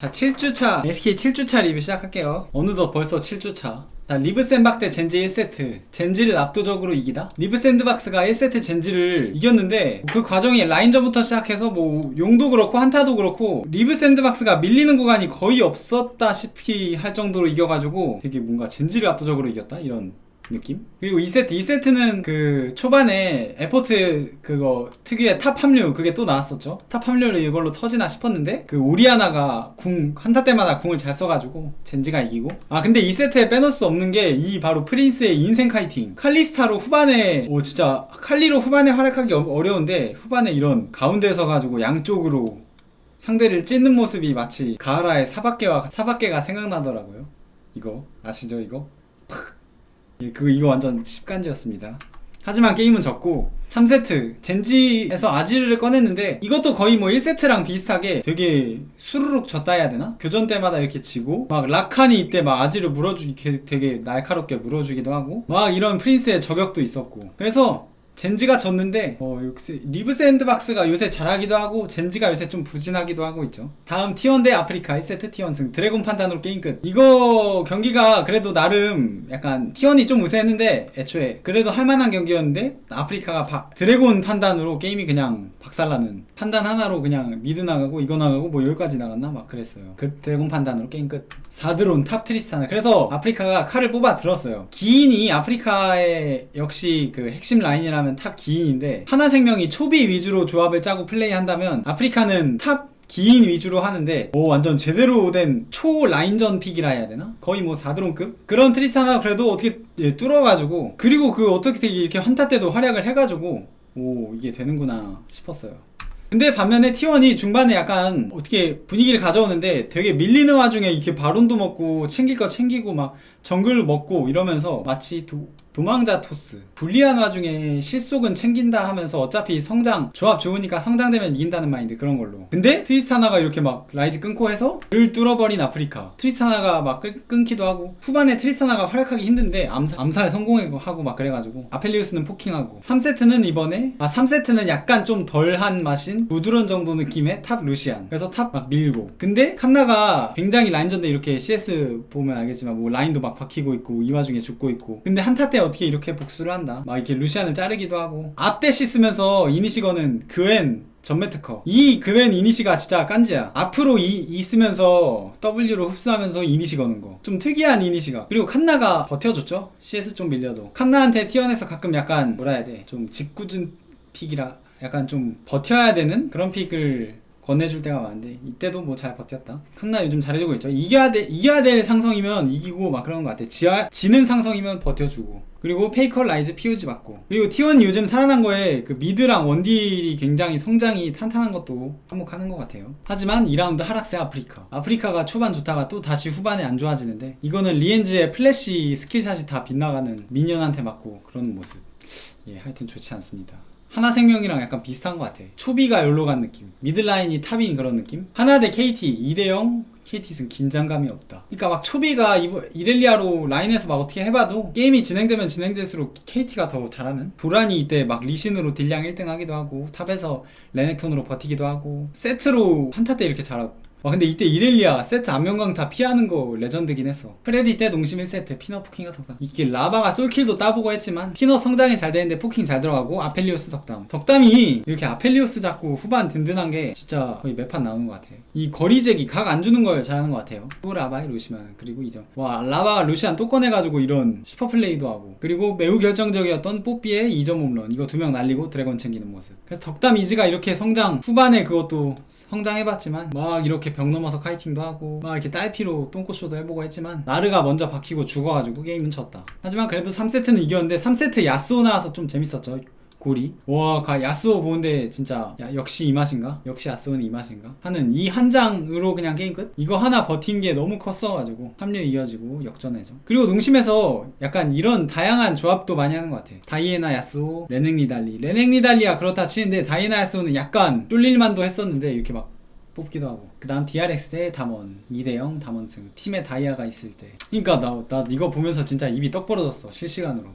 자 7주차. SK 7주차 리뷰 시작할게요. 어느덧 벌써 7주차. 자 리브 샌박 대 젠지 1세트. 젠지를 압도적으로 이기다? 리브 샌드박스가 1세트 젠지를 이겼는데 그 과정이 라인전부터 시작해서 뭐 용도 그렇고 한타도 그렇고 리브 샌드박스가 밀리는 구간이 거의 없었다시피 할 정도로 이겨가지고 되게 뭔가 젠지를 압도적으로 이겼다? 이런 느낌? 그리고 2세트, 2세트는 그 초반에 에포트 그거 특유의 탑 합류 그게 또 나왔었죠. 탑 합류를 이걸로 터지나 싶었는데 그 오리아나가 궁 한타 때마다 궁을 잘 써가지고 젠지가 이기고 아 근데 2세트에 빼놓을 수 없는 게 이 바로 프린스의 인생 카이팅 칼리스타로 후반에 오 진짜 칼리로 후반에 활약하기 어- 어려운데 후반에 이런 가운데 서 가지고 양쪽으로 상대를 찢는 모습이 마치 가하라의 사박개와 사박개가 생각나더라고요. 이거 아시죠 이거? 예, 그 이거 완전 십간지였습니다. 하지만 게임은 졌고 3세트 젠지에서 아지르를 꺼냈는데 이것도 거의 뭐 1세트랑 비슷하게 되게 수르륵 졌다 해야 되나? 교전 때마다 이렇게 지고 막 라칸이 이때 막 아지르 물어주기 게- 되게 날카롭게 물어주기도 하고 막 이런 프린스의 저격도 있었고 그래서 젠지가 졌는데 어, 리브 샌드박스가 요새 잘하기도 하고 젠지가 요새 좀 부진하기도 하고 있죠. 다음 T1 대 아프리카 1세트 T1 승 드래곤 판단으로 게임 끝. 이거 경기가 그래도 나름 약간 T1이 좀 우세했는데 애초에 그래도 할만한 경기였는데 아프리카가 바- 드래곤 판단으로 게임이 그냥 박살나는 판단 하나로 그냥 미드 나가고 이거 나가고 뭐 여기까지 나갔나 막 그랬어요. 그 드래곤 판단으로 게임 끝. 4드론 탑 트리스타나 그래서 아프리카가 칼을 뽑아 들었어요. 기인이 아프리카의 역시 그 핵심 라인이라면 탑 기인인데 하나생명이 초비 위주로 조합을 짜고 플레이한다면 아프리카는 탑 기인 위주로 하는데 오 완전 제대로 된 초 라인전 픽이라 해야 되나? 거의 뭐 4드론급? 그런 트리스타나 그래도 어떻게 예, 뚫어가지고 그리고 그 어떻게 되게 이렇게 한타 때도 활약을 해가지고 오 이게 되는구나 싶었어요. 근데 반면에 T1이 중반에 약간 어떻게 분위기를 가져오는데 되게 밀리는 와중에 이렇게 바론도 먹고 챙길 거 챙기고 막 정글 먹고 이러면서 마치 도, 도망자 토스. 불리한 와중에 실속은 챙긴다 하면서 어차피 성장 조합 좋으니까 성장되면 이긴다는 마인드 그런 걸로. 근데 트리스타나가 이렇게 막 라이즈 끊고 해서 를 뚫어버린 아프리카. 트리스타나가 막 끊, 끊기도 하고 후반에 트리스타나가 활약하기 힘든데 암살, 암살 성공하고 막 그래가지고 아펠리우스는 포킹하고. 3세트는 이번에 아 3세트는 약간 좀 덜한 맛인 부드러운 정도 느낌의 탑 루시안. 그래서 탑 막 밀고. 근데 칸나가 굉장히 라인전 때 이렇게 CS 보면 알겠지만 뭐 라인도 막 박히고 있고 이 와중에 죽고 있고. 근데 한타 때 어떻게 이렇게 복수를 한다 막 이렇게 루시안을 자르기도 하고 앞대시 쓰면서 이니시거는 그웬 전매 특허. 이 그웬 이니시가 진짜 깐지야. 앞으로 이, 있으면서 W로 흡수하면서 이니시 거는 거. 좀 특이한 이니시가. 그리고 칸나가 버텨줬죠? CS 좀 밀려도. 칸나한테 T1에서 가끔 약간 뭐라 해야 돼. 좀 짓궂은 픽이라 약간 좀 버텨야 되는 그런 픽을 권해줄 때가 많은데 이때도 뭐 잘 버텼다. 칸나 요즘 잘해주고 있죠. 이겨야 돼 이겨야 될 상성이면 이기고 막 그런 것 같아. 지하 지는 상성이면 버텨주고. 그리고 페이커 라이즈 POG 받고. 그리고 T1 요즘 살아난 거에 그 미드랑 원딜이 굉장히 성장이 탄탄한 것도 한몫하는 것 같아요. 하지만 2라운드 하락세 아프리카. 아프리카가 초반 좋다가 또 다시 후반에 안 좋아지는데 이거는 리엔즈의 플래시 스킬샷이 다 빗나가는 미니언한테 맞고 그런 모습. 예, 하여튼 좋지 않습니다. 하나생명이랑 약간 비슷한 것 같아. 초비가 열로 간 느낌. 미드라인이 탑인 그런 느낌. 하나 대 KT 2대0 KT승 긴장감이 없다. 그러니까 막 초비가 이렐리아로 라인에서 막 어떻게 해봐도 게임이 진행되면 진행될수록 KT가 더 잘하는. 도란이 이때 막 리신으로 딜량 1등 하기도 하고 탑에서 레넥톤으로 버티기도 하고 세트로 한타 때 이렇게 잘하고. 와 근데 이때 이렐리아 세트 안면광 다 피하는 거 레전드긴 했어. 프레디 때 농심 1세트 피너 포킹가 덕담. 이게 라바가 솔킬도 따보고 했지만 피너 성장이 잘 되는데 포킹 잘 들어가고 아펠리오스 덕담. 덕담이 이렇게 아펠리오스 잡고 후반 든든한 게 진짜 거의 매판 나오는 것 같아 이 거리제기 각 안 주는 걸 잘하는 것 같아요. 또 라바의 루시만 그리고 이점 와 라바가 루시안 또 꺼내가지고 이런 슈퍼플레이도 하고. 그리고 매우 결정적이었던 뽀삐의 2점 홈런. 이거 두 명 날리고 드래곤 챙기는 모습. 그래서 덕담 이즈가 이렇게 성장 후반에 그것도 성장해봤지만 막 이렇게 벽 넘어서 카이팅도 하고 막 이렇게 딸피로 똥꼬쇼도 해보고 했지만 나르가 먼저 박히고 죽어가지고 게임은 졌다 하지만 그래도 3세트는 이겼는데 3세트 야스오 나와서 좀 재밌었죠 고리 와 가- 야스오 보는데 진짜 야, 역시 이 맛인가? 역시 야스오는 이 맛인가? 하는 이 한 장으로 그냥 게임 끝? 이거 하나 버틴 게 너무 컸어가지고 합류 이어지고 역전해죠 그리고 농심에서 약간 이런 다양한 조합도 많이 하는 것 같아 다이애나 야스오 레넥 니달리 레넥 니달리야 그렇다 치는데 다이애나 야스오는 약간 쫄릴만도 했었는데 이렇게 막 뽑기도 하고. 그 다음 DRX 대 담원 2대0 담원승. 팀에 다이아가 있을 때. 그니까 나, 나 이거 보면서 진짜 입이 떡 벌어졌어 실시간으로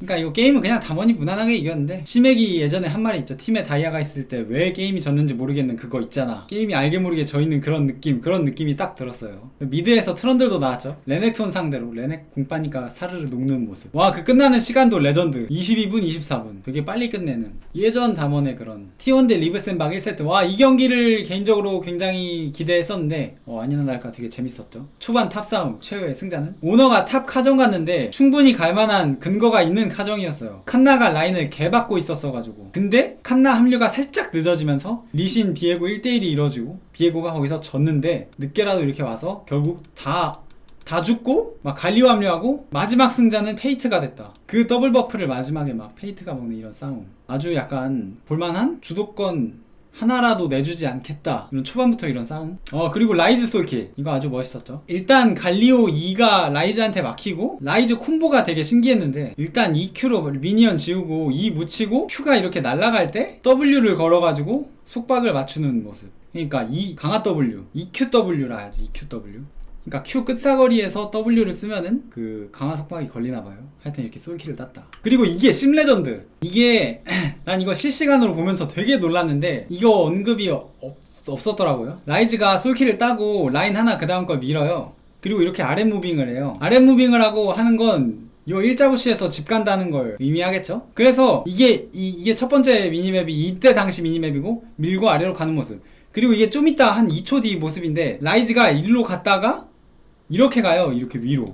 그러니까 이거 게임은 그냥 담원이 무난하게 이겼는데 시맥이 예전에 한 말이 있죠. 팀에 다이아가 있을 때 왜 게임이 졌는지 모르겠는 그거 있잖아. 게임이 알게 모르게 져 있는 그런 느낌 그런 느낌이 딱 들었어요. 미드에서 트런들도 나왔죠. 레넥톤 상대로. 레넥 공빠니까 사르르 녹는 모습. 와 그 끝나는 시간도 레전드. 22분 24분. 되게 빨리 끝내는. 예전 담원의 그런. T1 대 리브센박 1세트. 와 이 경기를 개인적으로 굉장히 기대했었는데 어 아니나 다를까 되게 재밌었죠. 초반 탑 싸움 최후의 승자는? 오너가 탑 카정 갔는데 충분히 갈만한 근거가 있는 카정이었어요 칸나가 라인을 개받고 있었어가지고 근데 칸나 합류가 살짝 늦어지면서 리신 비에고 1대1이 이뤄지고 비에고가 거기서 졌는데 늦게라도 이렇게 와서 결국 다다 죽고 막 갈리오 합류하고 마지막 승자는 페이트가 됐다. 그 더블 버프를 마지막에 막 페이트가 먹는 이런 싸움. 아주 약간 볼만한 주도권 하나라도 내주지 않겠다. 이런 초반부터 이런 싸움. 어 그리고 라이즈 솔킬 이거 아주 멋있었죠. 일단 갈리오 2가 라이즈한테 막히고 라이즈 콤보가 되게 신기했는데 일단 EQ로 미니언 지우고 E 묻히고 Q가 이렇게 날아갈 때 W를 걸어가지고 속박을 맞추는 모습. 그러니까 E 강화 W, EQW라 하지 EQW. 그러니까 Q 끝사거리에서 W를 쓰면은 그 강화 속박이 걸리나 봐요. 하여튼 이렇게 솔킬을 땄다. 그리고 이게 심 레전드. 이게 난 이거 실시간으로 보면서 되게 놀랐는데 이거 언급이 없, 없었더라고요. 라이즈가 솔킬을 따고 라인 하나 그 다음 걸 밀어요. 그리고 이렇게 아랫 무빙을 해요. 아랫 무빙을 하고 하는 건 요 일자부시에서 집 간다는 걸 의미하겠죠? 그래서 이게 이, 게첫 번째 미니맵이 이때 당시 미니맵이고 밀고 아래로 가는 모습. 그리고 이게 좀 이따 한 2초 뒤 모습인데 라이즈가 일로 갔다가 이렇게 가요. 이렇게 위로.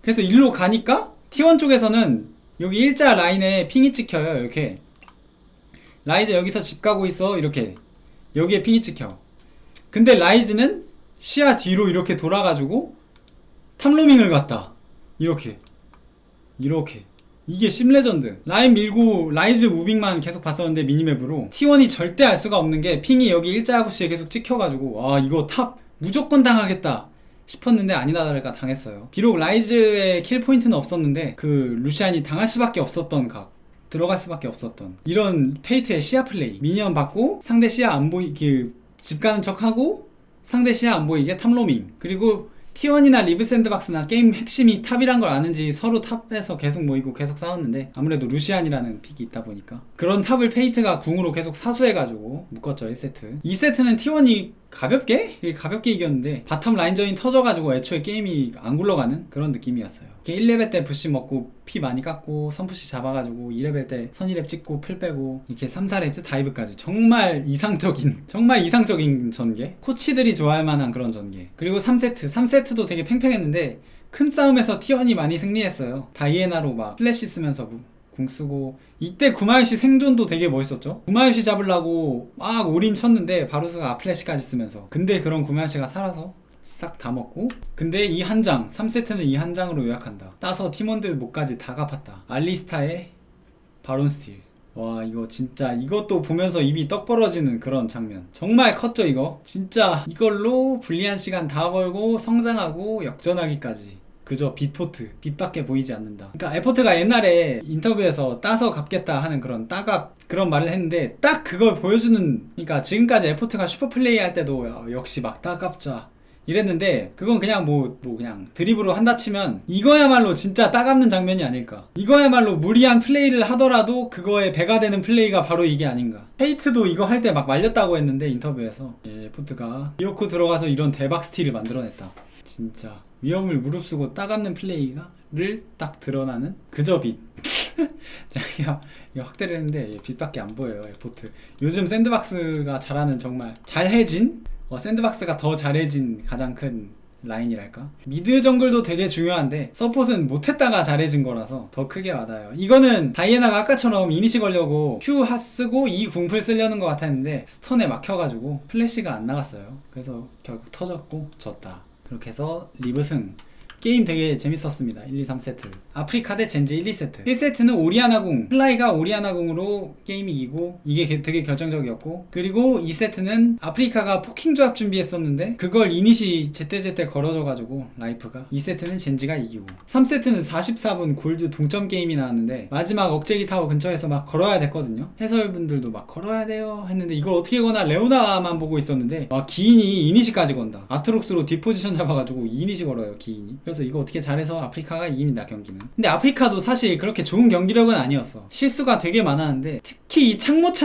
그래서 일로 가니까 T1 쪽에서는 여기 일자 라인에 핑이 찍혀요. 이렇게. 라이즈 여기서 집 가고 있어. 이렇게. 여기에 핑이 찍혀. 근데 라이즈는 시야 뒤로 이렇게 돌아가지고 탐로밍을 갔다. 이렇게. 이렇게. 이게 심레전드. 라인 밀고 라이즈 무빙만 계속 봤었는데 미니맵으로 T1이 절대 알 수가 없는 게 핑이 여기 일자구시에 계속 찍혀가지고 아 이거 탑 무조건 당하겠다. 싶었는데 아니나 다를까 당했어요. 비록 라이즈의 킬 포인트는 없었는데 그 루시안이 당할 수밖에 없었던 각. 들어갈 수밖에 없었던 이런 페이트의 시야 플레이 미니언 받고 상대 시야 안 보이게 집 가는 척하고 상대 시야 안 보이게 탑로밍 그리고 T1이나 리브 샌드박스나 게임 핵심이 탑이란 걸 아는지 서로 탑에서 계속 모이고 계속 싸웠는데 아무래도 루시안이라는 픽이 있다 보니까 그런 탑을 페이트가 궁으로 계속 사수해가지고 묶었죠 1세트 2세트는 T1이 가볍게? 가볍게 이겼는데 바텀 라인전이 터져가지고 애초에 게임이 안 굴러가는 그런 느낌이었어요. 이렇게 1레벨 때 부시 먹고 피 많이 깎고 선푸시 잡아가지고 2레벨 때 선이랩 찍고 풀 빼고 이렇게 3, 4레벨 다이브까지. 정말 이상적인 정말 이상적인 전개. 코치들이 좋아할 만한 그런 전개. 그리고 3세트. 3세트도 되게 팽팽했는데 큰 싸움에서 T1이 많이 승리했어요. 다이애나로 막 플래시 쓰면서 궁 쓰고 이때 구마요시 생존도 되게 멋있었죠. 구마요시 잡으려고 막 올인 쳤는데 바루스가 아플래시까지 쓰면서. 근데 그런 구마요시가 살아서 싹 다 먹고. 근데 이 한 장 3세트는 이 한 장으로 요약한다. 따서 팀원들 목까지 다 갚았다. 알리스타의 바론 스틸. 와 이거 진짜 이것도 보면서 입이 떡 벌어지는 그런 장면. 정말 컸죠 이거? 진짜 이걸로 불리한 시간 다 벌고 성장하고 역전하기까지 그저 빚포트 빚밖에 보이지 않는다. 그러니까 에포트가 옛날에 인터뷰에서 따서 갚겠다 하는 그런 따갑 그런 말을 했는데 딱 그걸 보여주는 그러니까 지금까지 에포트가 슈퍼플레이 할 때도 야, 역시 막 따갑자 이랬는데 그건 그냥 뭐, 뭐 그냥 드립으로 한다 치면 이거야말로 진짜 따갑는 장면이 아닐까. 이거야말로 무리한 플레이를 하더라도 그거에 배가 되는 플레이가 바로 이게 아닌가. 페이트도 이거 할 때 막 말렸다고 했는데 인터뷰에서. 예, 포트가 이오코 들어가서 이런 대박 스틸을 만들어냈다 진짜 위험을 무릅쓰고 따갑는 플레이가를 딱 드러나는 그저 빛. 자기가 확대를 했는데 예, 빛밖에 안 보여요 에포트. 요즘 샌드박스가 잘하는 정말 잘해진 어, 샌드박스가 더 잘해진 가장 큰 라인이랄까? 미드 정글도 되게 중요한데 서폿은 못했다가 잘해진 거라서 더 크게 와닿아요. 이거는 다이애나가 아까처럼 이니시 걸려고 Q 하 쓰고 이 궁풀 쓰려는 것 같았는데 스턴에 막혀가지고 플래시가 안 나갔어요. 그래서 결국 터졌고 졌다 그렇게 해서 리브승 게임 되게 재밌었습니다. 1, 2, 3세트. 아프리카 대 젠지 1, 2세트. 1세트는 오리아나궁. 플라이가 오리아나궁으로 게임 이기고 이게 게- 되게 결정적이었고 그리고 2세트는 아프리카가 포킹 조합 준비했었는데 그걸 이니시 제때제때 걸어줘가지고 라이프가 2세트는 젠지가 이기고 3세트는 44분 골드 동점 게임이 나왔는데 마지막 억제기 타워 근처에서 막 걸어야 됐거든요. 해설분들도 막 걸어야 돼요 했는데 이걸 어떻게 거나 레오나만 보고 있었는데 와 기인이 이니시까지 건다. 아트록스로 뒷포지션 잡아가지고 이니시 걸어요 기인이. 그래서 이거 어떻게 잘해서 아프리카가 이깁니다 경기는. 근데 아프리카도 사실 그렇게 좋은 경기력은 아니었어. 실수가 되게 많았는데 특히 이 창못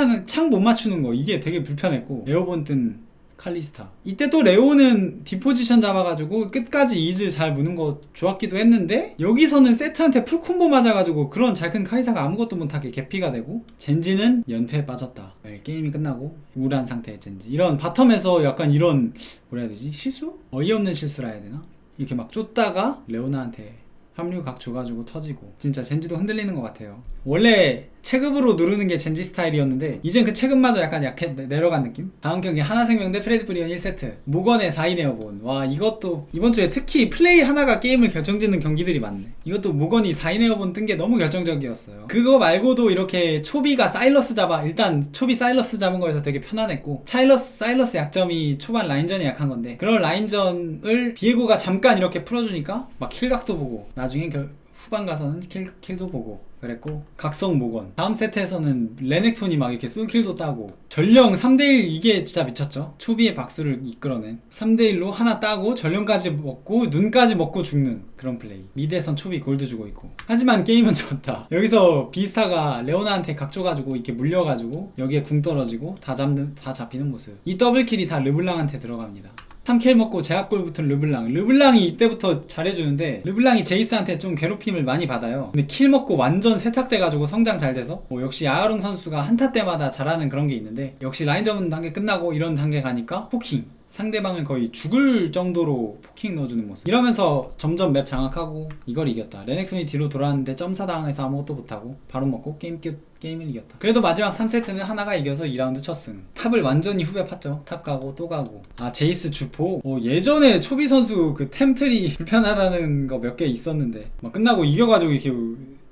맞추는 거 이게 되게 불편했고. 에어본 뜬 칼리스타. 이때 또 레오는 뒷포지션 잡아가지고 끝까지 이즈 잘 무는 거 좋았기도 했는데 여기서는 세트한테 풀콤보 맞아가지고 그런 잘큰 카이사가 아무것도 못하게 개피가 되고 젠지는 연패에 빠졌다. 네, 게임이 끝나고 우울한 상태의 젠지. 이런 바텀에서 약간 이런 뭐라 해야 되지? 실수? 어이없는 실수라 해야 되나? 이렇게 막 쫓다가 레오나한테 합류 각 줘가지고 터지고 진짜 젠지도 흔들리는 것 같아요. 원래 체급으로 누르는 게 젠지 스타일이었는데 이젠 그 체급마저 약간 약해 내- 내려간 느낌? 다음 경기 하나생명 대 프레드 브리온 1세트. 모건의 4인 에어본. 와 이것도 이번 주에 특히 플레이 하나가 게임을 결정짓는 경기들이 많네. 이것도 모건이 4인 에어본 뜬 게 너무 결정적이었어요. 그거 말고도 이렇게 초비가 사일러스 잡아 일단 초비 사일러스 잡은 거에서 되게 편안했고 차일러스 사일러스 약점이 초반 라인전이 약한 건데 그런 라인전을 비에고가 잠깐 이렇게 풀어주니까 막 킬각도 보고 나중에 결, 후반 가서는 킬, 킬도 보고 그랬고 각성 모건. 다음 세트에서는 레넥톤이 막 이렇게 솔킬도 따고. 전령 3대1 이게 진짜 미쳤죠? 초비의 박수를 이끌어낸. 3대1로 하나 따고 전령까지 먹고 눈까지 먹고 죽는 그런 플레이. 미드에선 초비 골드 주고 있고. 하지만 게임은 졌다. 여기서 비스타가 레오나한테 각줘가지고 이렇게 물려가지고 여기에 궁 떨어지고 다 잡는 다 잡히는 모습. 이 더블킬이 다 르블랑한테 들어갑니다 3킬 먹고 제압골 붙은 르블랑. 르블랑이 이때부터 잘해주는데 르블랑이 제이스한테 좀 괴롭힘을 많이 받아요. 근데 킬 먹고 완전 세탁돼가지고 성장 잘 돼서 뭐 역시 아아롱 선수가 한타 때마다 잘하는 그런 게 있는데 역시 라인전 단계 끝나고 이런 단계 가니까 포킹. 상대방을 거의 죽을 정도로 포킹 넣어주는 모습. 이러면서 점점 맵 장악하고 이걸 이겼다. 레넥슨이 뒤로 돌아왔는데 점사 당해서 아무것도 못하고 바로 먹고 게임 끝 게임을 이겼다. 그래도 마지막 3세트는 하나가 이겨서 2라운드 첫승 탑을 완전히 후벼 팠죠. 탑 가고 또 가고. 아 제이스 주포? 어, 예전에 초비 선수 그 템틀이 불편하다는 거 몇 개 있었는데 막 끝나고 이겨가지고 이렇게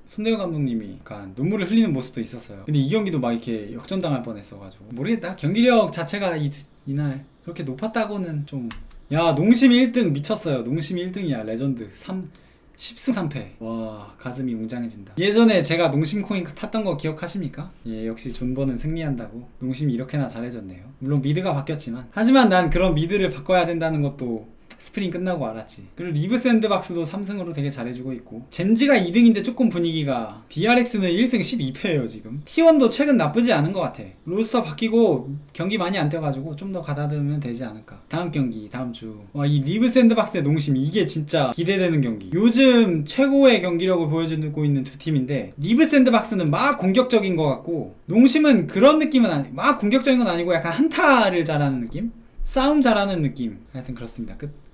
손대현 감독님이 약간 눈물을 흘리는 모습도 있었어요. 근데 이 경기도 막 이렇게 역전당할 뻔했어가지고. 모르겠다. 경기력 자체가 이, 이날 그렇게 높았다고는 좀. 야 농심 1등 미쳤어요. 농심 1등이야 레전드 3 10승 3패. 와 가슴이 웅장해진다. 예전에 제가 농심 코인 탔던 거 기억하십니까? 예 역시 존버는 승리한다고 농심이 이렇게나 잘해졌네요. 물론 미드가 바뀌었지만 하지만 난 그런 미드를 바꿔야 된다는 것도 스프링 끝나고 알았지. 그리고 리브 샌드박스도 3승으로 되게 잘해주고 있고 젠지가 2등인데 조금 분위기가 DRX는 1승 12패예요 지금. T1도 최근 나쁘지 않은 것 같아. 로스터 바뀌고 경기 많이 안 뛰어가지고 좀 더 가다듬으면 되지 않을까. 다음 경기 다음 주. 와 이 리브 샌드박스의 농심 이게 진짜 기대되는 경기. 요즘 최고의 경기력을 보여주고 있는 두 팀인데 리브 샌드박스는 막 공격적인 것 같고 농심은 그런 느낌은 아니. 막 공격적인 건 아니고 약간 한타를 잘하는 느낌. 싸움 잘하는 느낌. 하여튼 그렇습니다. 끝.